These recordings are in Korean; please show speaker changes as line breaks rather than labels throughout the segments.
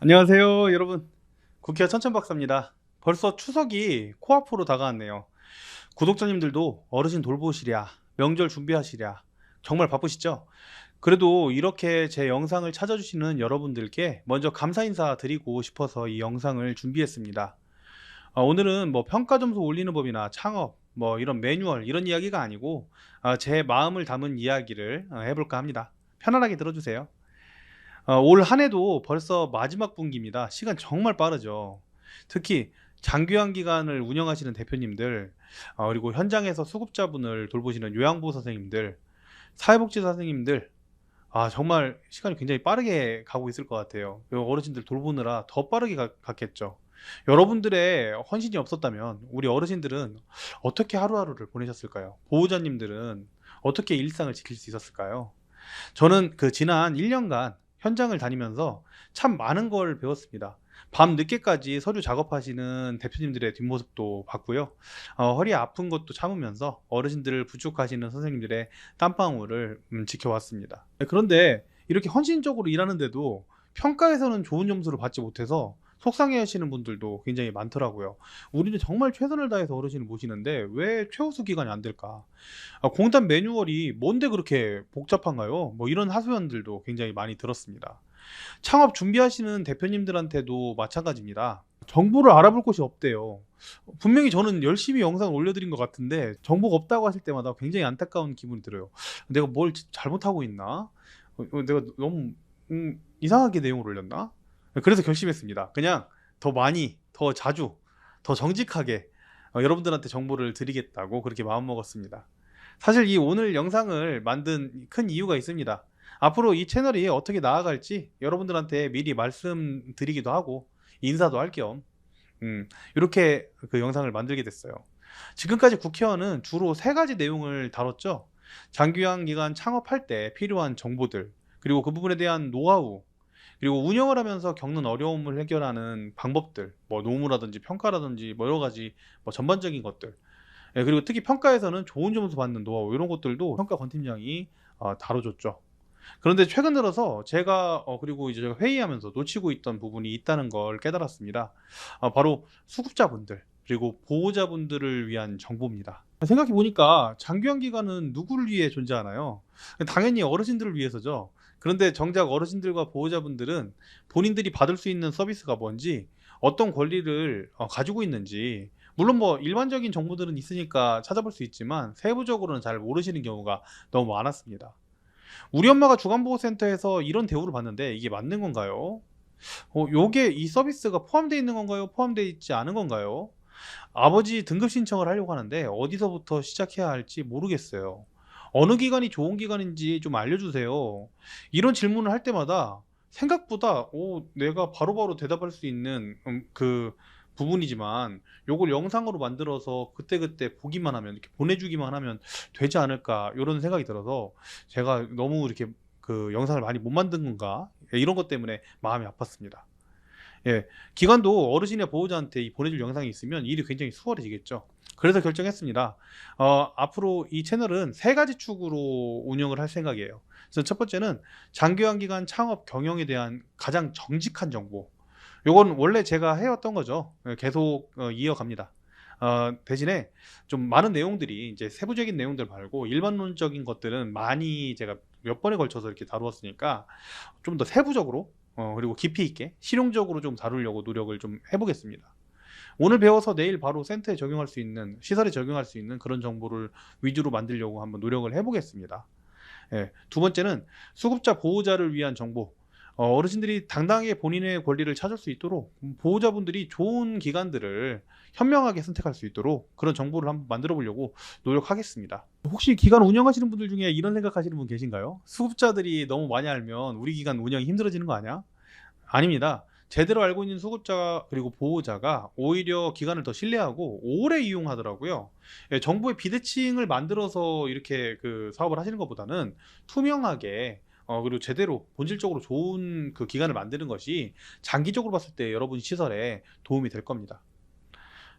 안녕하세요, 여러분. 국회의원 천천박사입니다. 벌써 추석이 코앞으로 다가왔네요. 구독자님들도 어르신 돌보시랴, 명절 준비하시랴, 정말 바쁘시죠? 그래도 이렇게 제 영상을 찾아주시는 여러분들께 먼저 감사 인사 드리고 싶어서 이 영상을 준비했습니다. 어, 오늘은 뭐 평가 점수 올리는 법이나 창업, 뭐 이런 매뉴얼, 이런 이야기가 아니고 아, 제 마음을 담은 이야기를 어, 해볼까 합니다. 편안하게 들어주세요. 어, 올한 해도 벌써 마지막 분기입니다. 시간 정말 빠르죠. 특히 장기화 기간을 운영하시는 대표님들, 어, 그리고 현장에서 수급자분을 돌보시는 요양보호 선생님들, 사회복지사 선생님들, 아, 정말 시간이 굉장히 빠르게 가고 있을 것 같아요. 요 어르신들 돌보느라 더 빠르게 가- 갔겠죠. 여러분들의 헌신이 없었다면 우리 어르신들은 어떻게 하루하루를 보내셨을까요? 보호자님들은 어떻게 일상을 지킬 수 있었을까요? 저는 그 지난 1년간 현장을 다니면서 참 많은 걸 배웠습니다. 밤 늦게까지 서류 작업하시는 대표님들의 뒷모습도 봤고요. 어, 허리 아픈 것도 참으면서 어르신들을 부축하시는 선생님들의 땀방울을 음, 지켜왔습니다. 네, 그런데 이렇게 헌신적으로 일하는데도 평가에서는 좋은 점수를 받지 못해서 속상해 하시는 분들도 굉장히 많더라고요. 우리는 정말 최선을 다해서 어르신을 모시는데 왜 최우수 기간이 안 될까? 아, 공단 매뉴얼이 뭔데 그렇게 복잡한가요? 뭐 이런 하소연들도 굉장히 많이 들었습니다. 창업 준비하시는 대표님들한테도 마찬가지입니다. 정보를 알아볼 곳이 없대요. 분명히 저는 열심히 영상을 올려드린 것 같은데 정보가 없다고 하실 때마다 굉장히 안타까운 기분이 들어요. 내가 뭘 잘못하고 있나? 어, 어, 내가 너무 음, 이상하게 내용을 올렸나? 그래서 결심했습니다. 그냥 더 많이, 더 자주, 더 정직하게 어, 여러분들한테 정보를 드리겠다고 그렇게 마음먹었습니다. 사실 이 오늘 영상을 만든 큰 이유가 있습니다. 앞으로 이 채널이 어떻게 나아갈지 여러분들한테 미리 말씀드리기도 하고 인사도 할겸 음, 이렇게 그 영상을 만들게 됐어요. 지금까지 국회의원은 주로 세 가지 내용을 다뤘죠. 장기화 기간 창업할 때 필요한 정보들, 그리고 그 부분에 대한 노하우, 그리고 운영을 하면서 겪는 어려움을 해결하는 방법들, 뭐 노무라든지 평가라든지 뭐 여러 가지 뭐 전반적인 것들. 예, 그리고 특히 평가에서는 좋은 점수 받는 노하우 이런 것들도 평가 권팀장이 어, 다뤄줬죠. 그런데 최근 들어서 제가 어, 그리고 이제 제가 회의하면서 놓치고 있던 부분이 있다는 걸 깨달았습니다. 어, 바로 수급자분들 그리고 보호자분들을 위한 정보입니다. 생각해 보니까 장기화 기간은 누구를 위해 존재하나요? 당연히 어르신들을 위해서죠. 그런데 정작 어르신들과 보호자분들은 본인들이 받을 수 있는 서비스가 뭔지 어떤 권리를 어, 가지고 있는지 물론 뭐 일반적인 정보들은 있으니까 찾아볼 수 있지만 세부적으로는 잘 모르시는 경우가 너무 많았습니다. 우리 엄마가 주간보호센터에서 이런 대우를 받는데 이게 맞는 건가요? 어, 요게 이 서비스가 포함되어 있는 건가요? 포함되어 있지 않은 건가요? 아버지 등급 신청을 하려고 하는데 어디서부터 시작해야 할지 모르겠어요. 어느 기관이 좋은 기관인지 좀 알려주세요. 이런 질문을 할 때마다 생각보다 오, 내가 바로 바로 대답할 수 있는 음, 그 부분이지만 요걸 영상으로 만들어서 그때그때 보기만 하면 이렇게 보내주기만 하면 되지 않을까 이런 생각이 들어서 제가 너무 이렇게 그 영상을 많이 못 만든 건가 예, 이런 것 때문에 마음이 아팠습니다. 예, 기관도 어르신의 보호자한테 이 보내줄 영상이 있으면 일이 굉장히 수월해지겠죠. 그래서 결정했습니다. 어, 앞으로 이 채널은 세 가지 축으로 운영을 할 생각이에요. 그래서 첫 번째는 장기화 기간 창업 경영에 대한 가장 정직한 정보. 요건 원래 제가 해왔던 거죠. 예, 계속 어, 이어갑니다. 어, 대신에 좀 많은 내용들이 이제 세부적인 내용들 말고 일반론적인 것들은 많이 제가 몇 번에 걸쳐서 이렇게 다루었으니까 좀 더 세부적으로 어, 그리고 깊이 있게 실용적으로 좀 다루려고 노력을 좀 해보겠습니다. 오늘 배워서 내일 바로 센터에 적용할 수 있는 시설에 적용할 수 있는 그런 정보를 위주로 만들려고 한번 노력을 해보겠습니다. 예, 두 번째는 수급자 보호자를 위한 정보. 어, 어르신들이 당당하게 본인의 권리를 찾을 수 있도록 보호자분들이 좋은 기관들을 현명하게 선택할 수 있도록 그런 정보를 한번 만들어 보려고 노력하겠습니다. 혹시 기관 운영하시는 분들 중에 이런 생각하시는 분 계신가요? 수급자들이 너무 많이 알면 우리 기관 운영이 힘들어지는 거 아니야? 아닙니다. 제대로 알고 있는 수급자 그리고 보호자가 오히려 기관을 더 신뢰하고 오래 이용하더라고요. 예, 정부의 비대칭을 만들어서 이렇게 그 사업을 하시는 것보다는 투명하게 어, 그리고 제대로 본질적으로 좋은 그 기관을 만드는 것이 장기적으로 봤을 때 여러분 시설에 도움이 될 겁니다.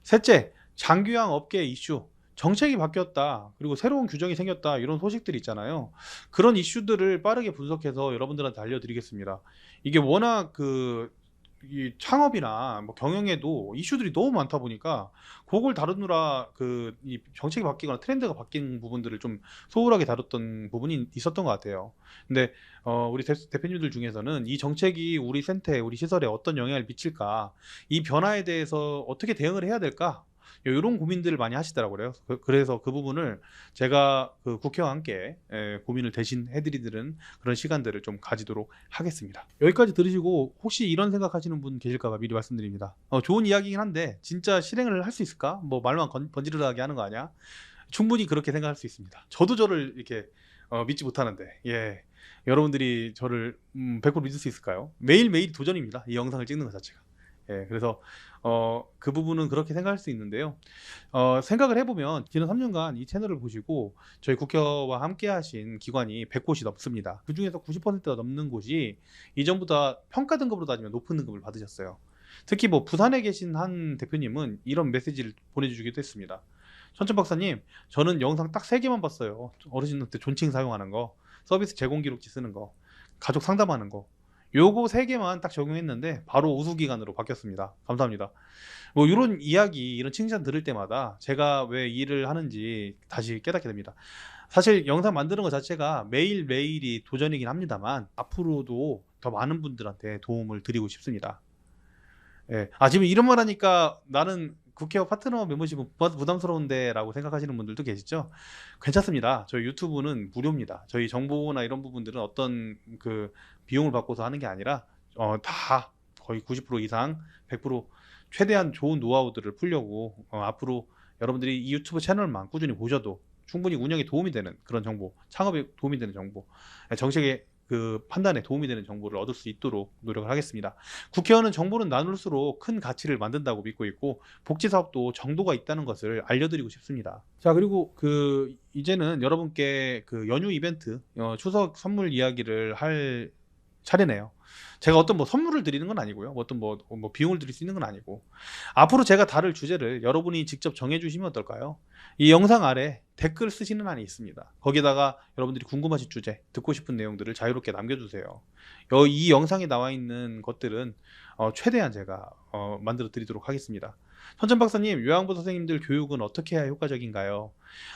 셋째, 장기화 업계 이슈. 정책이 바뀌었다. 그리고 새로운 규정이 생겼다. 이런 소식들이 있잖아요. 그런 이슈들을 빠르게 분석해서 여러분들한테 알려드리겠습니다. 이게 워낙 그 이 창업이나 뭐 경영에도 이슈들이 너무 많다 보니까 그걸 다루느라 그 이 정책이 바뀌거나 트렌드가 바뀐 부분들을 좀 소홀하게 다뤘던 부분이 있었던 것 같아요. 근데 어, 우리 대, 대표님들 중에서는 이 정책이 우리 센터에 우리 시설에 어떤 영향을 미칠까 이 변화에 대해서 어떻게 대응을 해야 될까 이런 고민들을 많이 하시더라고요. 그, 그래서 그 부분을 제가 그 국회와 함께 에, 고민을 대신 해드리는 그런 시간들을 좀 가지도록 하겠습니다. 여기까지 들으시고 혹시 이런 생각하시는 분 계실까봐 미리 말씀드립니다. 어, 좋은 이야기긴 한데 진짜 실행을 할 수 있을까? 뭐 말만 건, 번지르르하게 하는 거 아니야? 충분히 그렇게 생각할 수 있습니다. 저도 저를 이렇게 어, 믿지 못하는데 예 여러분들이 저를 음, 100% 믿을 수 있을까요? 매일 매일 도전입니다. 이 영상을 찍는 것 자체가. 예, 그래서 어, 그 부분은 그렇게 생각할 수 있는데요. 어, 생각을 해보면 지난 3년간 이 채널을 보시고 저희 국회와 함께 하신 기관이 100곳이 넘습니다. 그 중에서 90%가 넘는 곳이 이전보다 평가 등급으로 따지면 높은 등급을 받으셨어요. 특히 뭐 부산에 계신 한 대표님은 이런 메시지를 보내주기도 했습니다. 천천 박사님, 저는 영상 딱 3개만 봤어요. 어르신한테 존칭 사용하는 거, 서비스 제공 기록지 쓰는 거, 가족 상담하는 거. 요거 세 개만 딱 적용했는데 바로 우수 기간으로 바뀌었습니다. 감사합니다. 뭐 이런 이야기, 이런 칭찬 들을 때마다 제가 왜 일을 하는지 다시 깨닫게 됩니다. 사실 영상 만드는 것 자체가 매일 매일이 도전이긴 합니다만 앞으로도 더 많은 분들한테 도움을 드리고 싶습니다. 예. 아 지금 이런 말 하니까 나는 국회와 파트너 멤버십은 부- 부담스러운데라고 생각하시는 분들도 계시죠? 괜찮습니다. 저희 유튜브는 무료입니다. 저희 정보나 이런 부분들은 어떤 그 비용을 받고서 하는 게 아니라 어, 다 거의 90% 이상 100% 최대한 좋은 노하우들을 풀려고 어, 앞으로 여러분들이 이 유튜브 채널만 꾸준히 보셔도 충분히 운영에 도움이 되는 그런 정보, 창업에 도움이 되는 정보, 정책의 그 판단에 도움이 되는 정보를 얻을 수 있도록 노력을 하겠습니다. 국회의원은 정보는 나눌수록 큰 가치를 만든다고 믿고 있고 복지 사업도 정도가 있다는 것을 알려드리고 싶습니다. 자 그리고 그 이제는 여러분께 그 연휴 이벤트 어, 추석 선물 이야기를 할 차례네요. 제가 어떤 뭐 선물을 드리는 건 아니고요. 어떤 뭐, 뭐 비용을 드릴 수 있는 건 아니고 앞으로 제가 다룰 주제를 여러분이 직접 정해주시면 어떨까요? 이 영상 아래 댓글 쓰시는 한이 있습니다. 거기다가 여러분들이 궁금하신 주제, 듣고 싶은 내용들을 자유롭게 남겨주세요. 여- 이 영상에 나와 있는 것들은 어, 최대한 제가 어, 만들어 드리도록 하겠습니다. 천천 박사님, 요양보 선생님들 교육은 어떻게 해야 효과적인가요?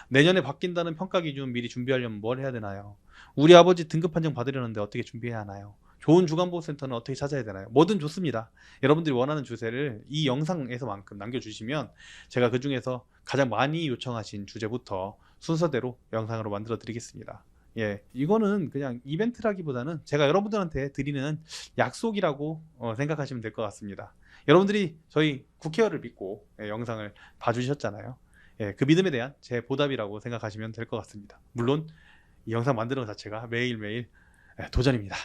내년에 바뀐다는 평가 기준 미리 준비하려면 뭘 해야 되나요? 우리 아버지 등급 판정 받으려는데 어떻게 준비해야 하나요? 좋은 주간보호센터는 어떻게 찾아야 되나요? 뭐든 좋습니다. 여러분들이 원하는 주제를 이 영상에서만큼 남겨주시면 제가 그 중에서 가장 많이 요청하신 주제부터 순서대로 영상으로 만들어 드리겠습니다. 예, 이거는 그냥 이벤트라기보다는 제가 여러분들한테 드리는 약속이라고 어, 생각하시면 될 것 같습니다. 여러분들이 저희 국회의원을 믿고 예, 영상을 봐주셨잖아요. 예, 그 믿음에 대한 제 보답이라고 생각하시면 될 것 같습니다. 물론 이 영상 만드는 것 자체가 매일매일 예, 도전입니다.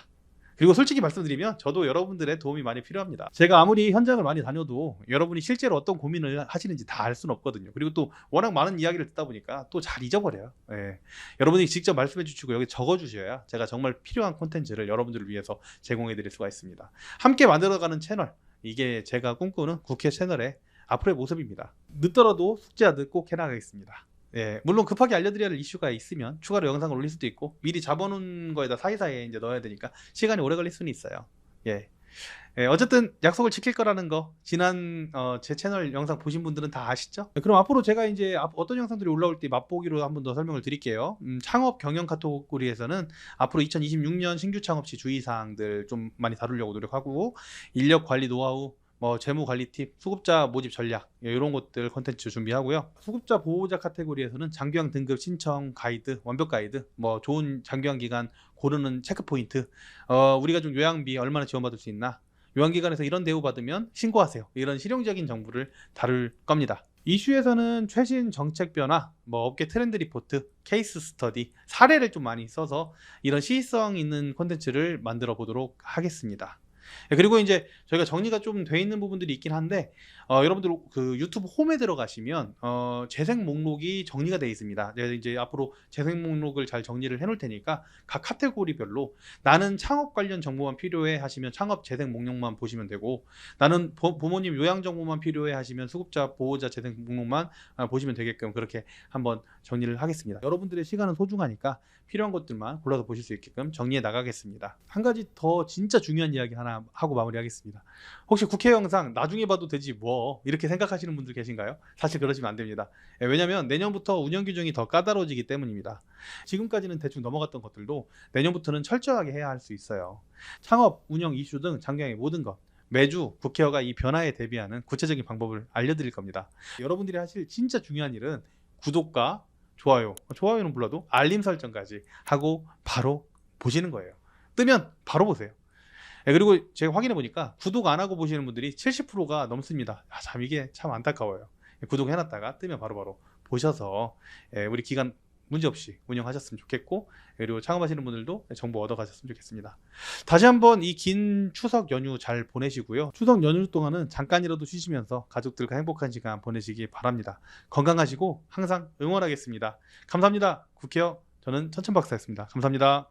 그리고 솔직히 말씀드리면 저도 여러분들의 도움이 많이 필요합니다. 제가 아무리 현장을 많이 다녀도 여러분이 실제로 어떤 고민을 하시는지 다 알 수는 없거든요. 그리고 또 워낙 많은 이야기를 듣다 보니까 또 잘 잊어버려요. 예. 여러분이 직접 말씀해 주시고 여기 적어 주셔야 제가 정말 필요한 콘텐츠를 여러분들을 위해서 제공해 드릴 수가 있습니다. 함께 만들어가는 채널 이게 제가 꿈꾸는 국회 채널의 앞으로의 모습입니다. 늦더라도 숙제 하듯 꼭 해나가겠습니다. 예, 물론 급하게 알려드려야 할 이슈가 있으면 추가로 영상을 올릴 수도 있고 미리 잡아놓은 거에다 사이사이에 이제 넣어야 되니까 시간이 오래 걸릴 수는 있어요. 예. 예, 어쨌든 약속을 지킬 거라는 거 지난 어, 제 채널 영상 보신 분들은 다 아시죠? 네, 그럼 앞으로 제가 이제 앞- 어떤 영상들이 올라올 때 맛보기로 한번 더 설명을 드릴게요. 음, 창업 경영 카테고리에서는 앞으로 2026년 신규 창업 시 주의 사항들 좀 많이 다루려고 노력하고 인력 관리 노하우 뭐 재무 관리 팁, 수급자 모집 전략 이런 것들 컨텐츠 준비하고요. 수급자 보호자 카테고리에서는 장기형 등급 신청 가이드, 완벽 가이드, 뭐 좋은 장기형 기간 고르는 체크 포인트, 어, 우리가 좀 요양비 얼마나 지원받을 수 있나, 요양기관에서 이런 대우 받으면 신고하세요. 이런 실용적인 정보를 다룰 겁니다. 이슈에서는 최신 정책 변화, 뭐 업계 트렌드 리포트, 케이스 스터디, 사례를 좀 많이 써서 이런 시의성 있는 콘텐츠를 만들어 보도록 하겠습니다. 예, 그리고 이제 저희가 정리가 좀 돼 있는 부분들이 있긴 한데 어, 여러분들 그 유튜브 홈에 들어가시면 어, 재생 목록이 정리가 돼 있습니다. 제가 이제 앞으로 재생 목록을 잘 정리를 해놓을 테니까 각 카테고리별로 나는 창업 관련 정보만 필요해 하시면 창업 재생 목록만 보시면 되고 나는 부, 모님 요양 정보만 필요해 하시면 수급자 보호자 재생 목록만 아, 보시면 되게끔 그렇게 한번 정리를 하겠습니다. 여러분들의 시간은 소중하니까 필요한 것들만 골라서 보실 수 있게끔 정리해 나가겠습니다. 한 가지 더 진짜 중요한 이야기 하나 하고 마무리하겠습니다. 혹시 국회 영상 나중에 봐도 되지 뭐 이렇게 생각하시는 분들 계신가요? 사실 그러시면 안 됩니다. 예, 왜냐하면 내년부터 운영 규정이 더 까다로워지기 때문입니다. 지금까지는 대충 넘어갔던 것들도 내년부터는 철저하게 해야 할 수 있어요. 창업, 운영 이슈 등 장경의 모든 것 매주 국회의가 이 변화에 대비하는 구체적인 방법을 알려드릴 겁니다. 여러분들이 하실 진짜 중요한 일은 구독과 좋아요, 좋아요는 몰라도 알림 설정까지 하고 바로 보시는 거예요. 뜨면 바로 보세요. 예, 그리고 제가 확인해 보니까 구독 안 하고 보시는 분들이 70%가 넘습니다. 아, 참 이게 참 안타까워요. 예, 구독해 놨다가 뜨면 바로바로 보셔서 예, 우리 기간 문제없이 운영하셨으면 좋겠고 그리고 창업하시는 분들도 정보 얻어가셨으면 좋겠습니다. 다시 한번 이 긴 추석 연휴 잘 보내시고요. 추석 연휴 동안은 잠깐이라도 쉬시면서 가족들과 행복한 시간 보내시기 바랍니다. 건강하시고 항상 응원하겠습니다. 감사합니다. 국회의원 저는 천천박사였습니다. 감사합니다.